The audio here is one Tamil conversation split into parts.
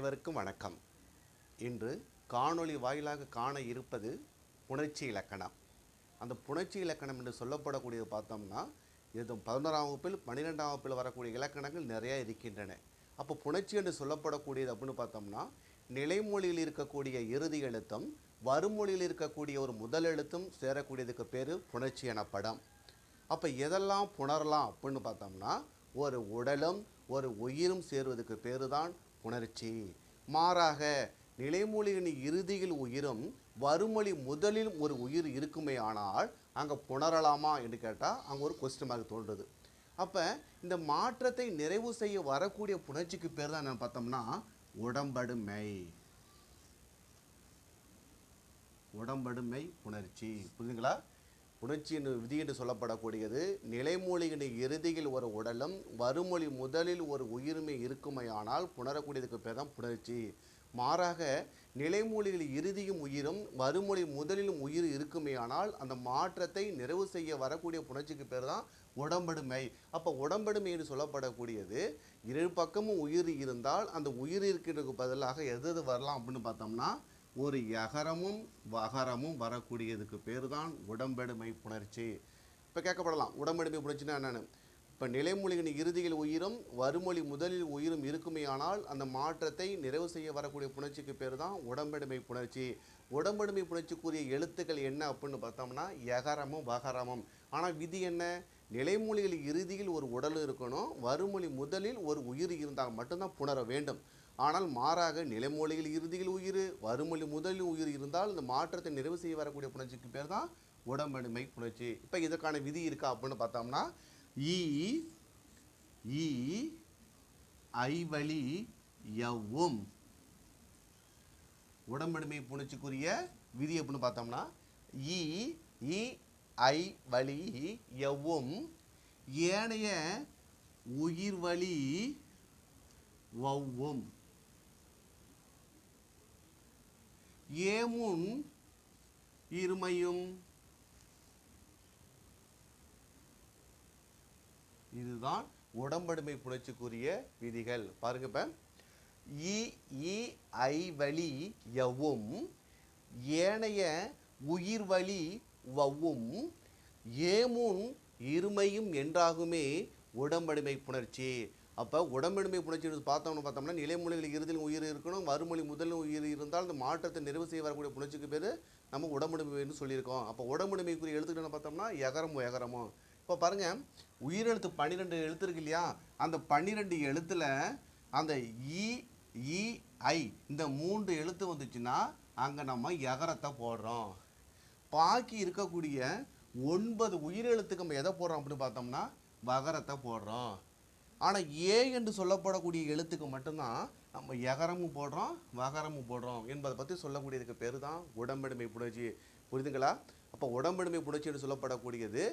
அனைவருக்கும் வணக்கம். இன்று காணொளி வாயிலாக காண இருப்பது புணர்ச்சி இலக்கணம். அந்த புணர்ச்சி இலக்கணம் என்று சொல்லப்படக்கூடியது பார்த்தோம்னா இது பதினோராம் வகுப்பில் பன்னிரெண்டாம் வகுப்பில் வரக்கூடிய இலக்கணங்கள் நிறையா இருக்கின்றன. அப்போ புணர்ச்சி என்று சொல்லப்படக்கூடியது அப்படின்னு பார்த்தோம்னா நிலைமொழியில் இருக்கக்கூடிய இறுதி எழுத்தும் வருமொழியில் இருக்கக்கூடிய ஒரு முதல் எழுத்தும் சேரக்கூடியதுக்கு பேர் புணர்ச்சி எனப்படும். அப்போ எதெல்லாம் புணரலாம் அப்படின்னு பார்த்தோம்னா ஒரு உடலும் ஒரு உயிரும் சேருவதற்கு பேர் தான் புணர்ச்சி மாறாக நிலைமொழியின் இறுதியில் உயிரும் வறுமொழி முதலில் ஒரு உயிர் இருக்குமே ஆனால் அங்கே புணரலாமா என்று கேட்டால் அங்கே ஒரு கொஸ்டின் மார்க் தோன்றுது. அப்போ இந்த மாற்றத்தை நிறைவு செய்ய வரக்கூடிய புணர்ச்சிக்கு பேர் தான் என்ன பார்த்தோம்னா உடம்படுமை. உடம்படுமை புணர்ச்சி. புரியுதுங்களா புணர்ச்சி என்று விதி என்று சொல்லப்படக்கூடியது. நிலைமொழியின் இறுதியில் ஒரு உடலும் வருமொழி முதலில் ஒரு உயிருமே இருக்குமையானால் புணரக்கூடியதுக்கு பேர் தான் புணர்ச்சி. மாறாக நிலைமொழியில் இறுதியும் உயிரும் வருமொழி முதலிலும் உயிர் இருக்குமேயானால் அந்த மாற்றத்தை நிறைவு செய்ய வரக்கூடிய புணர்ச்சிக்கு பேர் தான் உடம்படுமை. அப்போ உடம்படுமை என்று சொல்லப்படக்கூடியது இரு பக்கமும் உயிர் இருந்தால் அந்த உயிர் இருக்கிறதுக்கு பதிலாக எது எது வரலாம் அப்படின்னு பார்த்தோம்னா ஒரு யகரமும் வகரமும் வரக்கூடியதுக்கு பேர் தான் உடம்பெடுமை புணர்ச்சி. இப்போ கேட்கப்படலாம். உடம்பெடுமை புணர்ச்சினா என்னென்னு? இப்போ நிலைமொழியின் இறுதியில் உயிரும் வறுமொழி முதலில் உயிரும் இருக்குமேயானால் அந்த மாற்றத்தை நிறைவு செய்ய வரக்கூடிய புணர்ச்சிக்கு பேர் தான் உடம்பெடுமை புணர்ச்சி. உடம்பெடுமை புணர்ச்சிக்குரிய எழுத்துக்கள் என்ன அப்படின்னு பார்த்தோம்னா யகரமும் வகரமும். ஆனால் விதி என்ன? நிலைமொழியில் இறுதியில் ஒரு உடல் இருக்கணும் வறுமொழி முதலில் ஒரு உயிர் இருந்தால் மட்டும்தான் புணர வேண்டும். ஆனால் மாறாக நிலைமொழியில் இறுதியில் உயிர் வறுமொழி முதலில் உயிர் இருந்தால் இந்த மாற்றத்தை நிறைவு செய்ய வரக்கூடிய புணர்ச்சிக்கு பேர் தான் உடம்படுமை புணர்ச்சி. இப்போ இதற்கான விதி இருக்கா அப்படின்னு பார்த்தோம்னா ஈ ஈ ஐவழி எவ்வும் உடம்படுமை புணர்ச்சிக்குரிய விதி அப்படின்னு பார்த்தோம்னா ஈ இ ஐ வழி எவ்வும் ஏனைய உயிர் வழி வவ்வும். ஏமுன் இருமையும். இதுதான் உடம்படுமை புணர்ச்சிக்குரிய விதிகள். பாருங்க இப்ப. இ இ ஐ வழி எவ்வும் ஏனைய உயிர் வழி வவ்வும் ஏமுன் இருமையும் என்றாகுமே உடம்படுமை புணர்ச்சி. அப்போ உடம்பெடுமை புணர்ச்சி பார்த்தோம்னு பார்த்தோம்னா நிலைமொழிகள் இறுதியில் உயிர் இருக்கணும் மறுமொழி முதலில் உயிர் இருந்தால் அந்த மாற்றத்தை நிறைவு செய்ய வரக்கூடிய புணர்ச்சிக்கு பேர் நம்ம உடம்புடைமைன்னு சொல்லியிருக்கோம். அப்போ உடம்புடைமைக்குரிய எழுத்துக்கிட்டு பார்த்தோம்னா எகரமோ எகரமோ இப்போ பாருங்கள் உயிரெழுத்து பன்னிரெண்டு எழுத்து இருக்கு இல்லையா? அந்த பன்னிரெண்டு எழுத்தில் அந்த இ இ ஐ இந்த மூன்று எழுத்து வந்துச்சுன்னா அங்கே நம்ம எகரத்தை போடுறோம். பாக்கி இருக்கக்கூடிய ஒன்பது உயிரெழுத்துக்கு நம்ம எதை போடுறோம் அப்படின்னு பார்த்தோம்னா வகரத்தை போடுறோம். ஆனால் ஏ என்று சொல்லப்படக்கூடிய எழுத்துக்கு மட்டும்தான் நம்ம எகரமும் போடுறோம் வகரமும் போடுறோம் என்பதை பற்றி சொல்லக்கூடியதுக்கு பேர் தான் உடம்பெடுமை புணர்ச்சி. புரியுதுங்களா? அப்போ உடம்பெடுமை புணர்ச்சி என்று சொல்லப்படக்கூடியது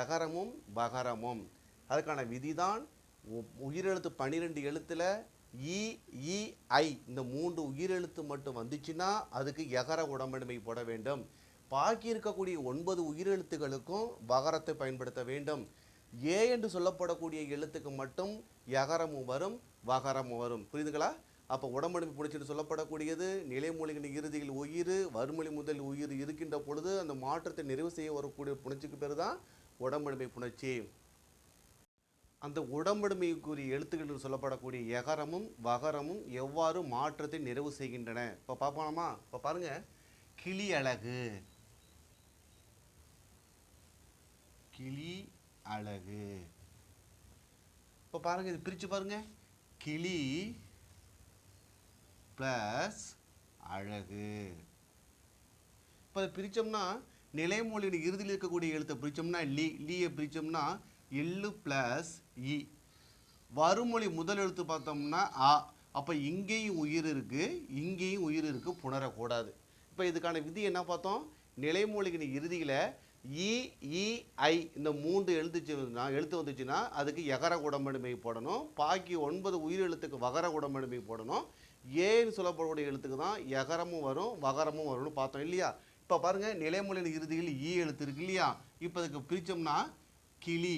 எகரமும் வகரமும். அதுக்கான விதி தான் உயிரெழுத்து பன்னிரெண்டு எழுத்தில் இ இ ஐ இந்த மூன்று உயிரெழுத்து மட்டும் வந்துச்சுன்னா அதுக்கு எகர உடம்பெடுமை போட வேண்டும். பாக்கி இருக்கக்கூடிய ஒன்பது உயிரெழுத்துகளுக்கும் வகரத்தை பயன்படுத்த வேண்டும். ஏ என்று சொல்லப்படக்கூடிய எழுத்துக்கு மட்டும் யகரமும் வரும் வகரமும் வரும். புரியுதுங்களா? அப்போ உடம்படுமை புணர்ச்சின்னு சொல்லப்படக்கூடியது நிலைமொழிகளின் இறுதியில் உயிர் வறுமொழி முதல் உயிர் இருக்கின்ற பொழுது அந்த மாற்றத்தை நிறைவு செய்ய வரக்கூடிய புணர்ச்சிக்கு பேர் தான் உடம்படுமை புணர்ச்சி. அந்த உடம்படுமைக்குரிய எழுத்துக்கள் என்று சொல்லப்படக்கூடிய எகரமும் வகரமும் எவ்வாறு மாற்றத்தை நிறைவு செய்கின்றன? இப்போ பார்ப்போமா இப்போ பாருங்கள் கிளி அழகு கிளி அழகு. இப்போ பாருங்கள் இது பிரித்து பாருங்கள் கிளி ப்ளஸ் அழகு. இப்போ அதை பிரித்தோம்னா நிலைமொழியின் இறுதியில் இருக்கக்கூடிய எழுத்தை பிரித்தோம்னா லீ லீயை பிரித்தோம்னா எள்ளு ப்ளஸ் இ. வருமொழி முதல் எழுத்து பார்த்தோம்னா ஆ அப்போ இங்கேயும் உயிர் இருக்குது இங்கேயும் உயிர் இருக்குது புணரக்கூடாது. இப்போ இதுக்கான விதி என்ன பார்த்தோம்? நிலைமொழியின் இறுதியில் இஇஐ இந்த மூன்று எழுத்துச்சுன்னா எழுத்து வந்துச்சுன்னா அதுக்கு எகர உடம்படுமை போடணும். பாக்கி ஒன்பது உயிர் எழுத்துக்கு வகர உடம்படுமை போடணும். ஏன்னு சொல்லப்படக்கூடிய எழுத்துக்கு தான் எகரமும் வரும் வகரமும் வரும்னு பார்த்தோம் இல்லையா? இப்போ பாருங்கள் நிலைமொழியின் இறுதியில் ஈ எழுத்து இருக்கு இல்லையா? இப்போ அதுக்கு பிரித்தோம்னா கிளி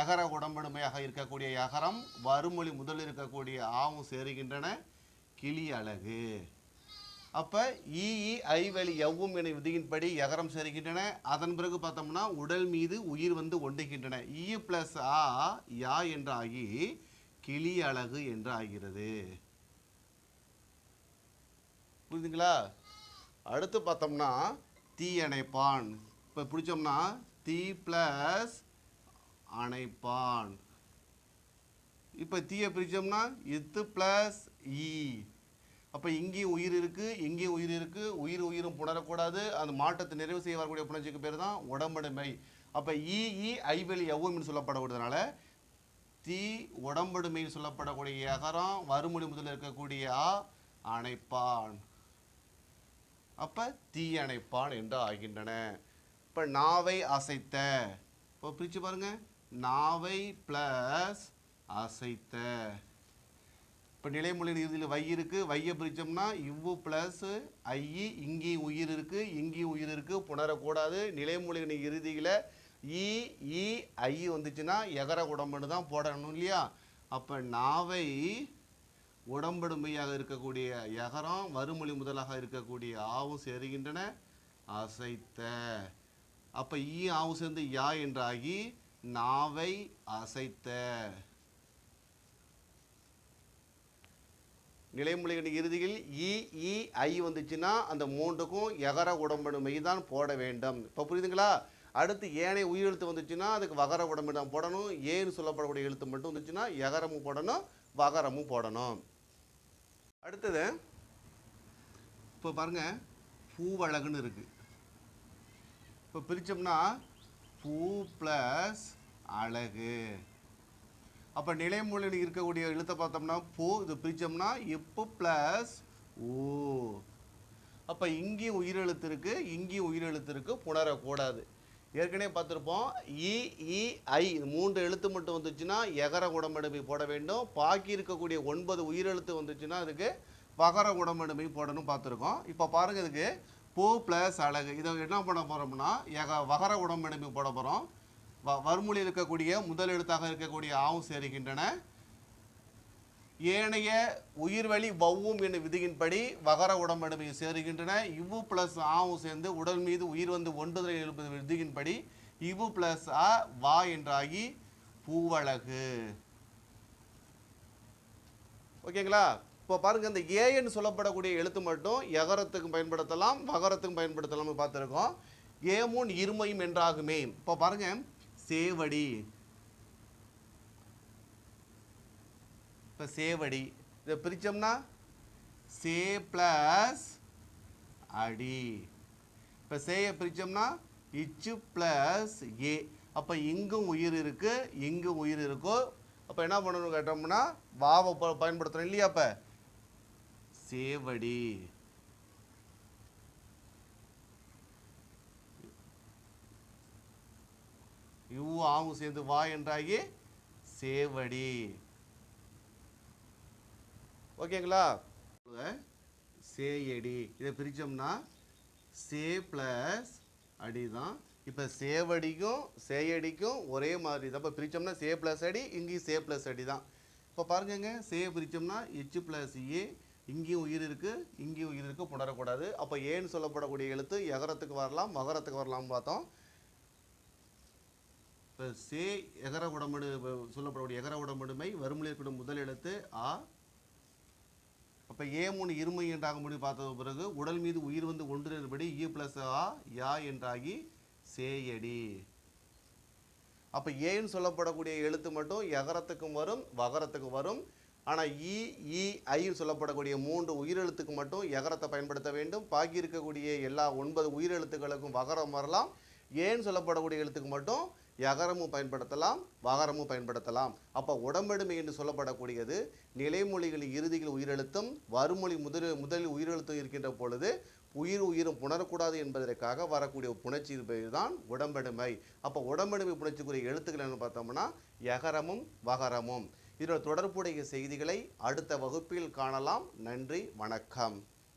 எகர உடம்படுமையாக இருக்கக்கூடிய எகரம் வறுமொழி முதல் இருக்கக்கூடிய ஆவும் சேருகின்றன. கிளி அழகு. அப்போ இஇ ஐ வழி எவ்வும் என விதியின்படி எகரம் சேர்க்கின்றன அதன் பிறகு பார்த்தோம்னா உடல் மீது உயிர் வந்து ஒண்டுகின்றன இ பிளஸ் ஆ யா என்று ஆகி கிளி அழகு என்று ஆகிறது புரியுதுங்களா அடுத்து பார்த்தோம்னா தீ அணைப்பான். இப்போ பிடிச்சோம்னா தீ ப்ளஸ் அணைப்பான். இப்போ தீயை பிரித்தோம்னா இத்து ப்ளஸ் ஈ அப்போ இங்கேயும் உயிர் இருக்குது இங்கேயும் உயிர் இருக்குது உயிர் உயிரும் புணரக்கூடாது. அந்த மாற்றத்தை நிறைவு செய்ய வரக்கூடிய புணர்ச்சிக்கு பேர் தான் உடம்படுமை அப்போ இஇ ஐவெளி எவ்வளவுன்னு சொல்லப்படக்கூடியதுனால தீ உடம்படுமைன்னு சொல்லப்படக்கூடிய அகரம் வறுமொழி முதலில் இருக்கக்கூடிய ஆ அணைப்பான். அப்போ தீ அணைப்பான் என்று ஆகின்றன. இப்போ நாவை அசைத்த. இப்போ பிரித்து பாருங்க. நாவை ப்ளஸ் அசைத்த. இப்போ நிலைமொழியின் இறுதியில் வை இருக்குது வையை பிரித்தோம்னா இவ்வு ப்ளஸ் ஐ இங்கேயும் உயிர் இருக்குது இங்கேயும் உயிர் இருக்குது புணரக்கூடாது. நிலைமொழியின் இறுதியில் ஈ ஈ ஐ வந்துச்சுன்னா எகர உடம்புன்னு தான் போடணும் இல்லையா? அப்போ நாவை உடம்படுமையாக இருக்கக்கூடிய எகரம் வறுமொழி முதலாக இருக்கக்கூடிய ஆவும் சேருகின்றன. அசைத்த. அப்போ ஈ ஆவும் சேர்ந்து யா என்றாகி நாவை அசைத்த. நிலைமொழிகளின் இறுதியில் இ இ ஐ வந்துச்சுன்னா அந்த மூன்றுக்கும் எகர உடம்பெடுமை தான் போட வேண்டும். இப்போ புரியுதுங்களா? அடுத்து ஏனைய உயிரெழுத்து வந்துச்சுன்னா அதுக்கு வகர உடம்பு தான் போடணும். ஏன்னு சொல்லப்படக்கூடிய எழுத்து மட்டும் வந்துச்சுன்னா எகரமும் போடணும் வகரமும் போடணும். அடுத்தது இப்போ பாருங்கள் பூவழகுன்னு இருக்குது இப்போ பிரித்தோம்னா பூ ப்ளஸ் அழகு. அப்போ நிலைமூலையில் இருக்கக்கூடிய எழுத்தை பார்த்தோம்னா பூ இது பிரித்தோம்னா இப்பு ப்ளஸ் ஓ. அப்போ இங்கேயும் உயிரெழுத்து இருக்கு இங்கேயும் உயிரெழுத்து இருக்கு புணரக்கூடாது. ஏற்கனவே பார்த்துருப்போம் இ இ ஐ இது மூன்று எழுத்து மட்டும் வந்துச்சுன்னா எகர உடம்படுமை போட வேண்டும். பாக்கி இருக்கக்கூடிய ஒன்பது உயிரெழுத்து வந்துச்சுன்னா அதுக்கு வகர உடம்படுமை போடணும் பார்த்துருக்கோம். இப்போ பாருங்க இதுக்கு பூ ப்ளஸ் அழகு. இதை என்ன பண்ண போகிறோம்னா எக வகர உடம்படுமை போட போகிறோம் வ வறுமொழி இருக்கக்கூடிய முதல் எழுத்தாக இருக்கக்கூடிய ஆவும் சேருகின்றன. ஏனைய உயிர்வழி வவ்வும் என்னும் விதியின்படி வகர உடம்படுமையும் சேருகின்றன. இவ்வு பிளஸ் ஆவும் சேர்ந்து உடல் மீது உயிர் வந்து ஒன்றுதல் எழுப்பது விதியின்படி இவ்வு பிளஸ் அ வா என்றாகி பூவழகு. ஓகேங்களா? இப்போ பாருங்க இந்த ஏன்னு சொல்லப்படக்கூடிய எழுத்து மட்டும் எகரத்துக்கும் பயன்படுத்தலாம் வகரத்துக்கும் பயன்படுத்தலாம்னு பார்த்துருக்கோம். ஏமுன் இருமையும் என்றாகுமே. இப்போ பாருங்க சேவடி. இப்போ சேவடி. இதை பிரித்தோம்னா சே ப்ளஸ் அடி. இப்போ சேயை பிரித்தோம்னா இச்சு ப்ளஸ் ஏ. அப்போ இங்கும் உயிர் இருக்குது இங்கும் உயிர் இருக்கும் அப்போ என்ன பண்ணணும் கேட்டோம்னா வாவை ப- இல்லையா அப்போ? சேவடி. இவ் ஆவும் சேர்ந்து வா என்றாகி சேவடி. ஓகேங்களா? சேயடி. இதை பிரித்தோம்னா சே ப்ளஸ் அடி தான். இப்போ சேவடிக்கும் சேயடிக்கும் ஒரே மாதிரி தான். இப்போ பிரித்தோம்னா சே ப்ளஸ் அடி இங்கேயும் சே ப்ளஸ் அடி தான். இப்போ பாருங்கங்க சே பிரித்தோம்னா எச் ப்ளஸ் ஏ e, இங்கேயும் உயிர் இருக்குது இங்கேயும் உயிர் இருக்குது புணரக்கூடாது. அப்போ ஏன்னு சொல்லப்படக்கூடிய எழுத்து எகரத்துக்கு வரலாம் மகரத்துக்கு வரலாம்னு பார்த்தோம். இப்போ சே எகர உடம்படு சொல்லப்படக்கூடிய எகர உடம்படுமை வறுமொழி இருக்கக்கூடிய முதல் எழுத்து ஆ. அப்போ ஏ மூணு இருமை என்றாக முடிவு பார்த்த பிறகு உடல் மீது உயிர் வந்து ஒன்றின்படி இ பிளஸ் ஆ யா என்றாகி சேயடி அப்போ ஏன்னு சொல்லப்படக்கூடிய எழுத்து மட்டும் எகரத்துக்கும் வரும் வகரத்துக்கும் வரும். ஆனால் இ இ ஐன்னு சொல்லப்படக்கூடிய மூன்று உயிரெழுத்துக்கு மட்டும் எகரத்தை பயன்படுத்த வேண்டும். பாக்கி இருக்கக்கூடிய எல்லா ஒன்பது உயிரெழுத்துக்களுக்கும் வகரம் வரலாம். ஏன்னு சொல்லப்படக்கூடிய எழுத்துக்கு மட்டும் யகரமும் பயன்படுத்தலாம் வகரமும் பயன்படுத்தலாம். அப்போ உடம்பெடுமை என்று சொல்லப்படக்கூடியது நிலைமொழிகளின் இறுதியில் உயிரெழுத்தும் வறுமொழி முதல் முதலில் உயிரெழுத்தும் இருக்கின்ற பொழுது உயிர் உயிரும் புணரக்கூடாது என்பதற்காக வரக்கூடிய புணர்ச்சி பேர் தான் உடம்பெடுமை. அப்போ உடம்பெடுமை புணர்ச்சிக்குரிய எழுத்துக்கள் என்ன பார்த்தோம்னா யகரமும் வகரமும். இதோட தொடர்புடைய செய்திகளை அடுத்த வகுப்பில் காணலாம். நன்றி வணக்கம்.